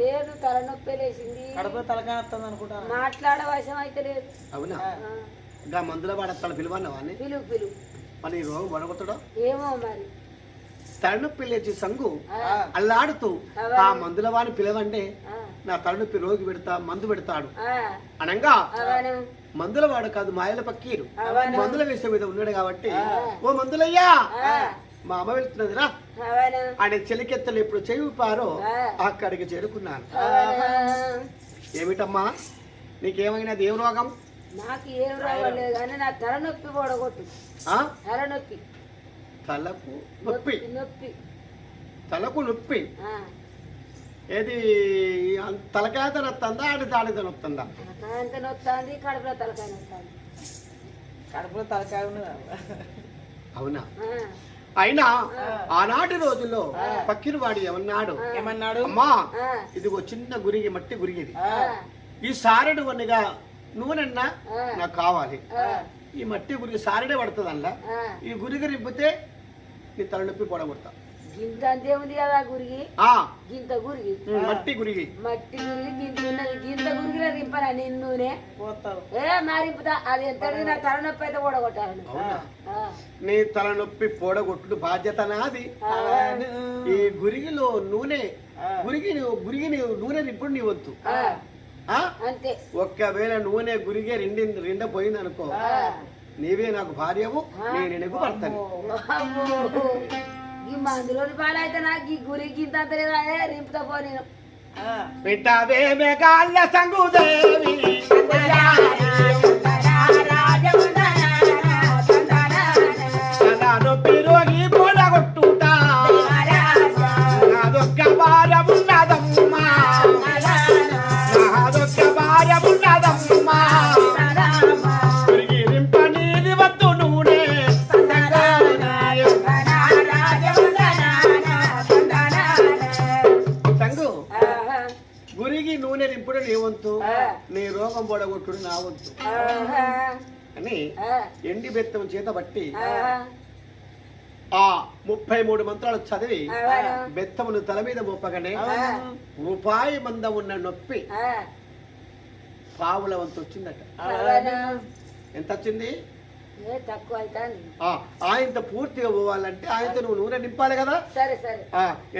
లేదు తలనొప్పి లేచింది. కడుపులో తలకాయ వస్తుంది అనుకుంటాను మాట్లాడ వశం అయితే లేదు. అవునా? ఇంకా మందుల వాడతాడు పిలువన్నావా అని పిలువు పిలువు. మన ఈ రోగం వడగొట్టడం? ఏమో మరి. తలనొప్పి లేచి సంగు అల్లాడుతూ. ఆ మందుల వాడిని పిలవంటే నా తలనొప్పి రోగి పెడతా మందు పెడతాడు. ఆ, అనంగా అవను మందుల వాడు కాదు మాయల పక్కీరు. మందుల వేసే మీద ఉన్నాడు కాబట్టి ఓ మందులయ్యా! మా అమ్మ వెళ్తున్నదిరా అవను ఆయన చెలికెత్తలు ఇప్పుడు చెవి పారో ఆ. అక్కడికి చేరుకున్నాను. ఏమిటమ్మా? నీకేమైనా దేవ రోగం? నాకు ఏం రావలేదు కానీ నా తలనొప్పి పొడగొట్టు. ఆ? తలనొప్పి. తలకు నొప్పి నొప్పి. తలకు నొప్పి. ఆ, ఏది? తలకాయ నొత్తందా ఆడి దాడి నొత్తందా? తలకాయ అంత నొత్తాంది కడుపులో తలకాయ నొత్తాంది. కడుపులో తలకాయ ఉన్నది? అవునా? అయినా ఆనాటి రోజుల్లో పక్కిన వాడు ఏమన్నాడు ఏమన్నాడు? అమ్మా ఇదిగో చిన్న గురిగి మట్టి గురిగిది. ఈ సారెడు వన్నగా నూనెన్నా ఆ. నాకు కావాలి. ఈ మట్టి గురికి సారెడే పడుతుంది. ఈ గురిగి రిప్పితే నీ తలనొప్పి పొడగొడతా. గింత కదా గురిగి? ఆ. గింత గురిగి. మట్టి గురిగి. మట్టి గురిగి గింత ఉన్నది. గింత గురిగిలో రింపరా నిన్నునే? పోతావు. ఏ అది ఎంత నా తలనొప్పి అయితే కూడగొట్టాను అవునా? ఆ, నీ తలనొప్పి పొడగొట్టుడు బాధ్యత నాది. ఈ గురిగిలో నూనె. గురిగి నువ్వు గురిగి నూనె ఇప్పుడు నీ వద్దు? అంతే. ఒక్కవేళ నూనె గురిగే రెండి రెండ పోయింది అనుకో నీవే నాకు భార్యవు నేను భర్తని. ఈ మందులోని పాలైతే నాకు ఈ గురి గింత రింపుతా పో నేను. పెట్టవే మేఘాల సంగుదేవి. నూనె రింపుడు నీ వంతు. నీ రోగం పొడగొట్టుడు నా వంతు. అని ఎండి బెత్తం చేత బట్టి ఆ. ముప్పై మూడు మంత్రాలు చదివి. బెత్తమును తల మీద మోపగానే రూపాయి మంద ఉన్న నొప్పి పావుల వంతు వచ్చిందట. ఎంత వచ్చింది? ఆయనతో పూర్తిగా పోవాలంటే ఆయనతో నువ్వు నూనె నింపాలి కదా? సరే సరే.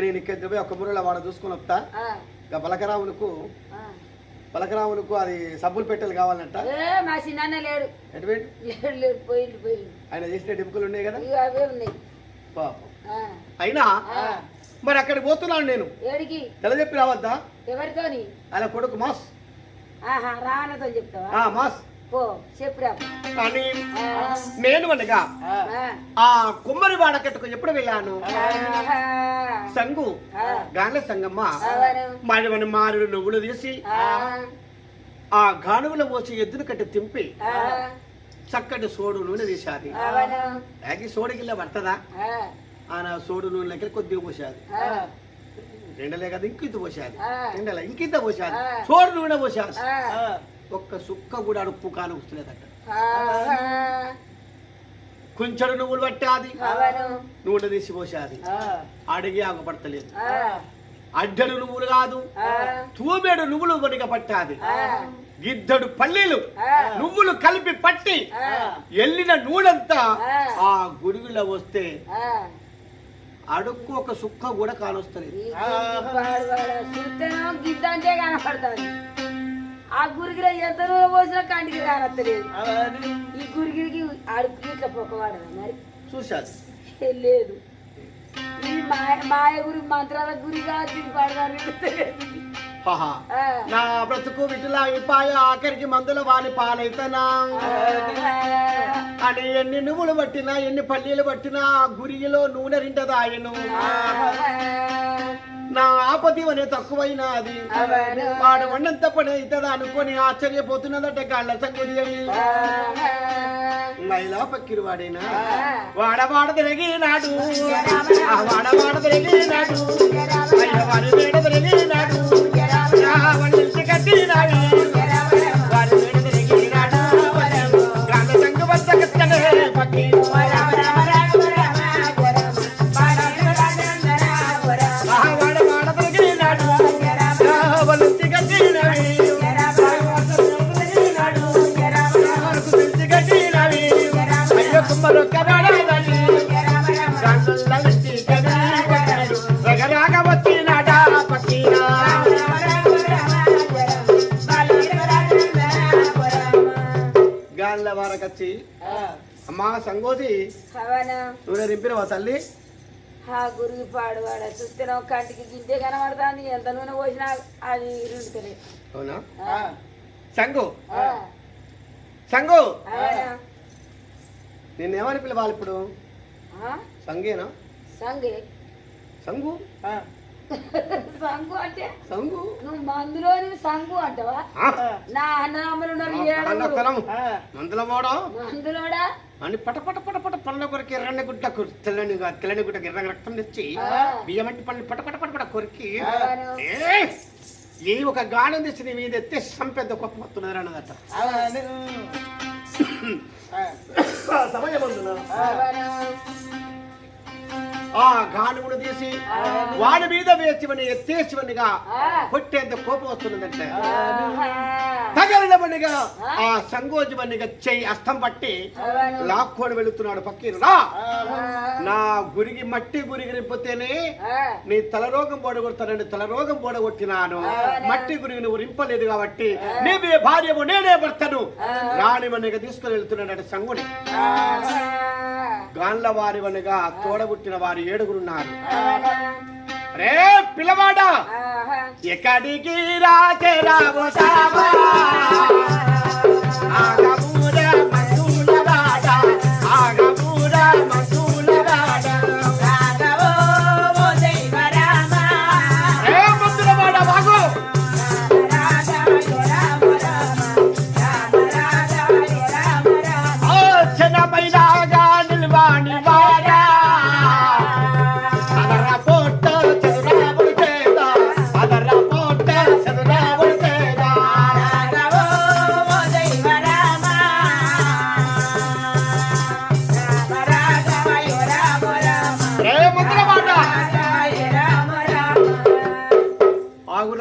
నేను ఇక్కడ పోయి ఒక మురళ వాడ చూసుకొని వస్తా. బలకరాములకు. బలకరాములకు అది సబ్బులు పెట్టెలు కావాలంట. మా చిన్న లేడు. ఎటువంటి లేడు లేడు పోయిండు పోయిండు. ఆయన చేసిన డిపుకలు ఉన్నాయి కదా? అవే ఉన్నాయి. పాపం. అయినా. మరి అక్కడికి పోతున్నాను నేను. ఏడికి? తెల చెప్పి రావద్దా? ఎవరితోని? అలా కొడుకు మాస్. ఆహా రానతో చెప్తావా? మాస్. కానీ నేను అనగా ఆ, కుమ్మరి వాడకట్టుకు ఎప్పుడు వెళ్ళాను? సంగు. ఆ, గాండ్ల సంగమ్మ. మాడివని మారుడు నువ్వులు తీసి ఆ, గానుగులో పోసి ఎద్దును కట్టి తింపి చక్కటి సోడు నూనె తీసాది. యాగి సోడికిల్ల పడుతుందా? ఆ, ఆ నా సోడు నూనెలకి కొద్దిగా పోసాది రెండలే కదా ఇంకింత పోసాది. రెండల ఇంకింత పోసాది. సోడు నూనె పోసాది ఒక్క సుక్క కూడా అడుక్కు కాను వస్తలేదట. కొంచెడు నువ్వులు పట్టాది. నూనె తీసి పోసాది అడిగి ఆగపడతలేదు. అడ్డడు నువ్వులు కాదు. తూమెడు నువ్వులు వనిక పట్టాది. గిద్దడు పల్లీలు. నువ్వులు కలిపి పట్టి ఎల్లిన నూనెంతా ఆ. గుడిగులో వస్తే. అడుక్కు ఒక సుక్క కూడా కానొస్తలేదు. ఆ గురిగిలో ఎంత నూనె పోసినా కంటికి కానత్తలేదు ఈ గురిగిరికి అడుగు ఇట్లా పొక్కవాడదా మరి? ఏ లేదు. ఈ మాయ మాయ గురి మంత్రాల గురిగా హహా. నా బ్రతుకు విటులా ఇపాయ ఆఖరికి మందుల వాని పాలైతనా? అని ఎన్ని నువ్వులు పట్టినా ఎన్ని పల్లీలు పట్టినా ఆ గురిగిలో నూనె రింటదాయను నా ఆపది అనే తక్కువైనది వాడు వండంత పని అవుతుందా అనుకొని ఆశ్చర్యపోతున్నదట గాళ్ళ సంగుదేవి మైలా పక్కిరి వాడేనా? వాడవాడ తిరిగినాడు ఆ వాడవాడ తిరిగినాడు ఆ, అమ్మా సంగోసి అవనా నువ్వు రింపినవా తల్లి? ఆ గురికి పాడువాడ చూస్తేనో కంటికి గింటే కనబడుతుంది. ఎంత నూనె పోసినా అది ఇరుగుతలే అవునా? సంగు. సంగు. నిన్నేమని పిలవాలి ఇప్పుడు? సంగేనా? సంగే. సంగు? సంగు అంటే? సంగు. నువ్వు మందులోని సంగు అంటావా? నా అన్నదమ్ములు ఉన్నారు మందుల మందులోడా? అని పట పట పట పట పండ్ల కొరికి ఎర్రని గుడ్డకు తెల్లని తెల్లని గుడ్డకు ఎర్రని రక్తం తెచ్చి బియ్యం అంటే పండ్లు పట పట పట పట కొరికి. ఏ ఒక గానం తెచ్చి నీ మీద ఎత్తే సంపెద్ద గొప్ప వస్తున్నారు అన్నదట. ని- ఆ, గానుగును తీసి వాడి మీద వేసివని ఎత్తేసివనిగా. కొట్టేంత కోపం వస్తున్నదంటే ఆహా. తగలబనిగా ఆ సంగోజమనిగా చెయ్యి అస్తం పట్టి. లాక్కొని వెళుతున్నాడు పక్కీరు. నా గురిగి మట్టి గురిగి రింపితేనే ఆ. నీ తలరోగం బోడగొడతానని తలరోగం బోడగొట్టినాను మట్టి గురిగి నువ్వు రింపలేదు కాబట్టి నీవే భార్యము నేనే భర్తను రాణి వనిగా తీసుకుని వెళ్తున్నాడు ఆహా. గాన్ల వారి వనిగా తోడబుట్టిన వారు ఏడుగురున్నారు. రే పిల్లవాడా. ఎక్కడికి రాకే రావు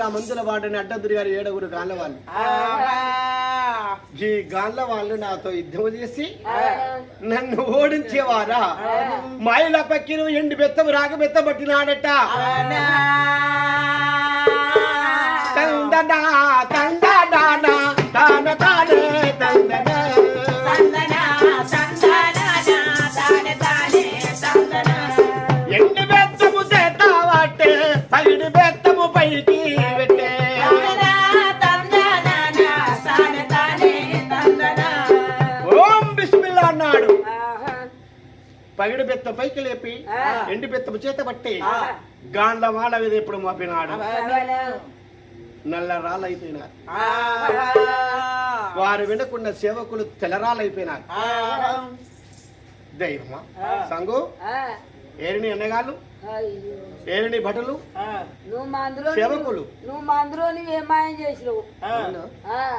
ఆ మందుల వాడని అడ్డదురు గారు ఏడుగురు గాన్ల వాళ్ళు ఈ గాన్ల వాళ్ళు నాతో యుద్ధం చేసి నన్ను ఓడించేవారా? మాయల పక్కిన ఎండు బెత్తం రాగ బెత్త పట్టినాడట. తందనా తందనా తాన తానే తందనా, పగిడి బెత్త పైకి లేపి. ఎండి బెత్తము చేత పట్టి. గాండ్ల మాల మీద ఎప్పుడు మోపినాడు. నల్ల రాళ్ళైపోయినారు. వారు వినకున్న సేవకులు తెల్లరాళ్ళైపోయినారు ఆహా. దైవమా సంగు. ఏరిని అన్నగాళ్ళు అయ్యో ఏరిని భటులు ఆ. నువ్వు మందులో సేవకులు. నువ్వు మందులో నువ్వేం మాయం చేసినావు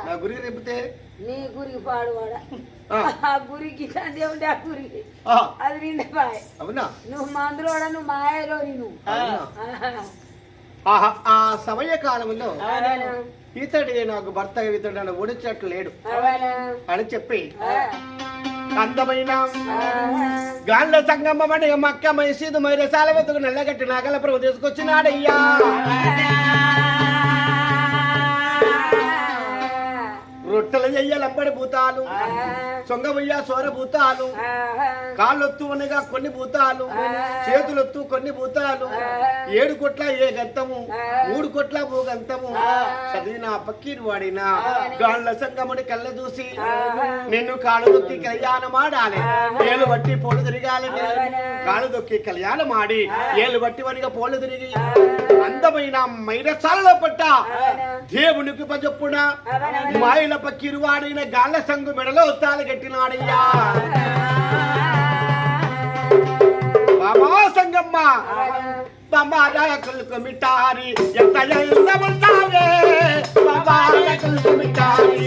నా గురి రేపితే నీ గురికి పాడువాడ ఆ. గురికి ఉంటే ఆ గురికి ఆ, అది నిండపాయ అవునా నువ్వు మందులోడ నువ్వు మాయలో నువ్వు అవునా? ఆహా. ఆహా, ఆ సమయ కాలంలో. ఇతడే నాకు భర్త ఇతడు నన్ను ఓడించినట్లు లేడు. అని చెప్పి ఆ. అందమైన ఆహా. గాల్లో సంగమని మక్క మైసీదు మైరసాల వెతుకు నల్లగట్టి నాగల ప్రభు తీసుకొచ్చినాడయ్యా రొట్టెల చెయ్యాలంబడి భూతాలు సొంగబయ్య సోర భూతాలు ఆహా. కాళ్ళొత్తువనగా కొన్ని భూతాలు చేతులొత్తు కొన్ని భూతాలు ఏడు కొట్ల ఏ గంతము మూడు కొట్ల భూ గంతము చదివిన పక్కీరు వాడిన గాళ్ళ సంగముని కళ్ళ చూసి నిన్ను కాళ్ళు దొక్కి కళ్యాణం ఆడాలి ఏలు బట్టి పోలు తిరగాలని కాళ్ళు దొక్కి కళ్యాణం ఆడి ఏలు బట్టి వనిగా పోలు తిరిగి అందమైన మైరసాలలో పట్ట దేవునికి పజప్పున మాయల పక్కిరువాడిన గాళ్ళ సంగు మెడలో ఉత్తాలు కట్టినాడయ్యా బామా సంగమ్మ బామాదాయకులకు మిఠారి ఎంత ఉంటావే బామాదాయకులకు మిఠారి